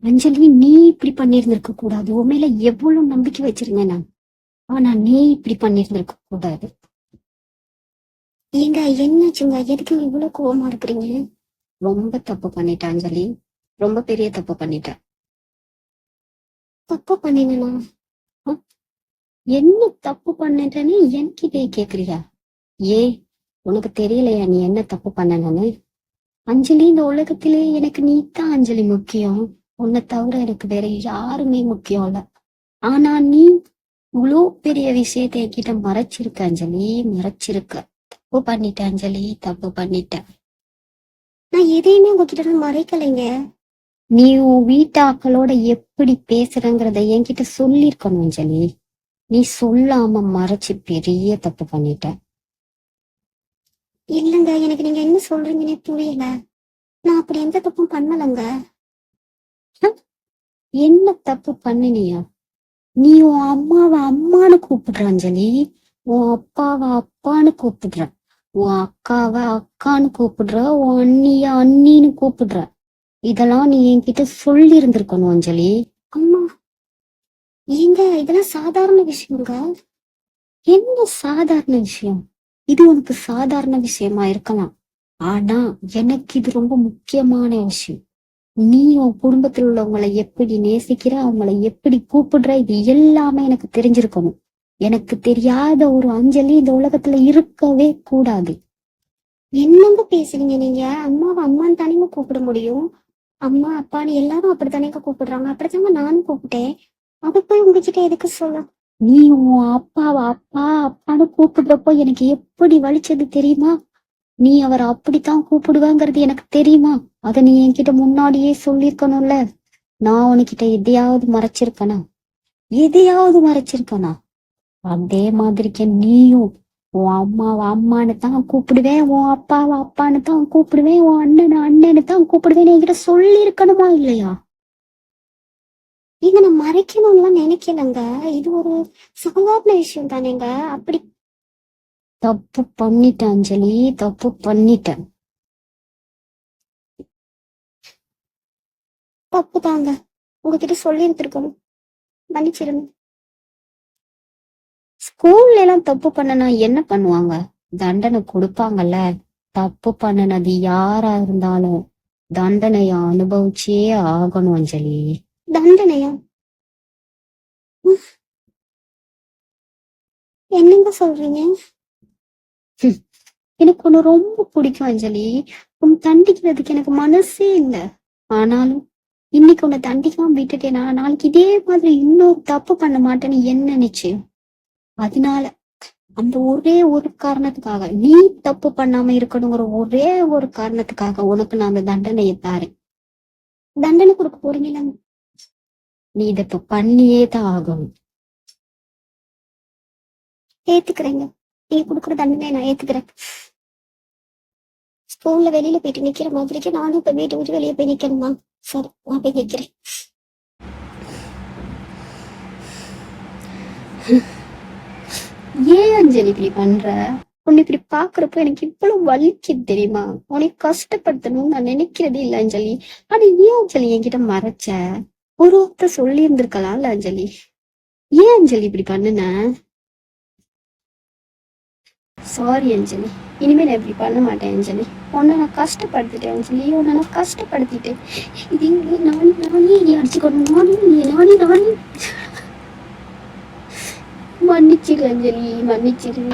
அஞ்சலி நீ இப்படி பண்ணியிருந்திருக்க கூடாது. உன் மேல எவ்வளவு நம்பிக்கை வச்சிருந்தேன் நான். ஆனா நீ இப்படி பண்ணியிருந்திருக்க கூடாது. ஏங்க என்னாச்சுங்க எதுக்கு இவ்வளவு கோவமா இருக்கிறீங்க? ரொம்ப தப்பு பண்ணிட்டேன் அஞ்சலி. ரொம்ப பெரிய தப்பு பண்ணிட்டேன் தப்பு பண்ணினா என்ன தப்பு பண்ணிட்டேன்னு என்கிட்டயே கேக்குறியா? ஏ உனக்கு தெரியலையா நீ என்ன தப்பு பண்ணனு அஞ்சலி இந்த உலகத்திலே எனக்கு நீ தான் அஞ்சலி முக்கியம். உன்னை தவிர எனக்கு வேற யாருமே முக்கியம் இல்ல. ஆனா நீ இவ்வளோ பெரிய விஷயத்தை என்கிட்ட மறைச்சிருக்க அஞ்சலி. மறைச்சிருக்க. தப்பு பண்ணிட்ட அஞ்சலி. தப்பு பண்ணிட்டேன். நான் எதையுமே உங்ககிட்ட மறைக்கலைங்க. நீ உன் வீட்டாக்களோட எப்படி பேசுறங்கிறத என்கிட்ட சொல்லிருக்கணும் அஞ்சலி. நீ சொல்லாம மறைச்சு பெரிய தப்பு பண்ணிட்ட. இல்லங்க எனக்கு நீங்க என்ன சொல்றீங்கன்னே புரியல. நான் அப்படி எந்த தப்பும் பண்ணலங்க. என்ன தப்பு பண்ணினியா? நீ உன் அம்மாவை அம்மான்னு கூப்பிடுற அஞ்சலி. உன் அப்பாவை அப்பான்னு கூப்பிடுற. உன் அக்காவை அக்கான்னு கூப்பிடுற. உன் அண்ணிய அண்ணின்னு கூப்பிடுற. இதெல்லாம் நீ என்கிட்ட சொல்லி இருந்திருக்கணும் அஞ்சலி. அம்மா ஏங்க இதெல்லாம் சாதாரண விஷயங்க. என்ன சாதாரண விஷயம்? இது உனக்கு சாதாரண விஷயமா இருக்கலாம். ஆனா எனக்கு இது ரொம்ப முக்கியமான விஷயம். நீ உன் குடும்பத்தில் உள்ளவங்களை எப்படி நேசிக்கிற அவங்களை எப்படி கூப்பிடுற இது எல்லாமே எனக்கு தெரிஞ்சிருக்கணும். எனக்கு தெரியாத ஒரு அஞ்சலி இந்த உலகத்துல இருக்கவே கூடாது. என்னங்க பேசுறீங்க நீங்க? அம்மாவை அம்மான்னு தானேங்க கூப்பிட முடியும்? அம்மா அப்பான்னு எல்லாரும் அப்படித்தானேங்க கூப்பிடுறாங்க. அப்படித்தாங்க நானும் கூப்பிட்டேன். அதை போய் உங்ககிட்ட எதுக்கு சொல்ல? நீ உன் அப்பாவை அப்பா அப்பான்னு கூப்பிடுறப்போ எனக்கு எப்படி வலிச்சது தெரியுமா? நீ அவரை அப்படித்தான் கூப்பிடுவேங்கிறது எனக்கு தெரியுமா? அத நீ என்கிட்ட முன்னாடியே சொல்லிருக்கணும்ல நான் உனக்கிட்ட எதையாவது மறைச்சிருக்கனா எதையாவது மறைச்சிருக்கனா அதே மாதிரிக்கு நீயும் உன் அம்மாவை அம்மானு தான் கூப்பிடுவேன். உன் அப்பாவை அப்பான்னு தான் கூப்பிடுவேன். உன் அண்ணன் அண்ணனு தான் கூப்பிடுவேன். என்கிட்ட சொல்லி இருக்கணுமா இல்லையா? இதை நான் மறைக்கணும்லாம் நினைக்கலங்க. இது ஒரு சாதாரண விஷயம் தானேங்க அப்படி தப்பு பண்ணிட்டேன் அஞ்சலி தப்பு பண்ணிட்டேன். தப்பு தாங்க. உங்ககிட்ட சொல்லி இருந்திருக்கணும் மன்னிச்சிருங்க ஸ்கூல்ல எல்லாம் தப்பு பண்ணனா என்ன பண்ணுவாங்க? தண்டனை கொடுப்பாங்கல்ல. தப்பு பண்ணுனது யாரா இருந்தாலும் தண்டனைய அனுபவிச்சே ஆகணும் அஞ்சலி. தண்டனையா. என்னங்க சொல்றீங்க. எனக்கு உன்னை ரொம்ப பிடிக்கும் அஞ்சலி. உன் தண்டிக்கிறதுக்கு எனக்கு மனசே இல்ல. ஆனாலும் இன்னைக்கு உன்னை தண்டிக்காம விட்டுட்டேனா? நாளைக்கு இதே மாதிரி இன்னொரு தப்பு பண்ண மாட்டேன்னு என்ன நிச்சயம் அதனால அந்த ஒரே ஒரு காரணத்துக்காக நீ தப்பு பண்ணாம இருக்கணுங்கிற ஒரே ஒரு காரணத்துக்காக உனக்கு நான் அந்த தண்டனையை தாரேன். தண்டனை கொடுக்க போறீங்களா நீ இத இப்ப பண்ணியே தான் ஆகும் ஏத்துக்கிறேங்க. நீ கொடுக்குற தண்டனை நான் ஏத்துக்கிறேன். ஸ்கூல்ல வெளியில போயிட்டு நிக்கிற மாதிரிக்கு நானும் இப்ப வீட்டு விட்டு வெளியே போய் நிக்கணுமா சரி நான் போய் நிக்கிறேன். ஏன் அஞ்சலி இப்படி பண்ற? உன்னை இப்படி பாக்குறப்போ எனக்கு இவ்வளவு வலிக்குது தெரியுமா? உன்னை கஷ்டப்படுத்தணும்னு நான் நினைக்கிறதே இல்ல அஞ்சலி. ஆனா ஏன் அஞ்சலி என்கிட்ட மறைச்ச? ஒரு வார்த்தை சொல்லி இருந்திருக்கலாம்ல அஞ்சலி. ஏன் அஞ்சலி இப்படி பண்ணுன? சாரி அஞ்சலி இனிமே நான் இப்படி பண்ண மாட்டேன் அஞ்சலி உன்னை நான் கஷ்டப்படுத்திட்டேன் அஞ்சலி உன்னை நான் கஷ்டப்படுத்திட்டேன் இது நானே நானே நீ அடிச்சுக்கணும் நானே நீ நானே நானே மன்னிச்சிரு அஞ்சலி மன்னிச்சிரு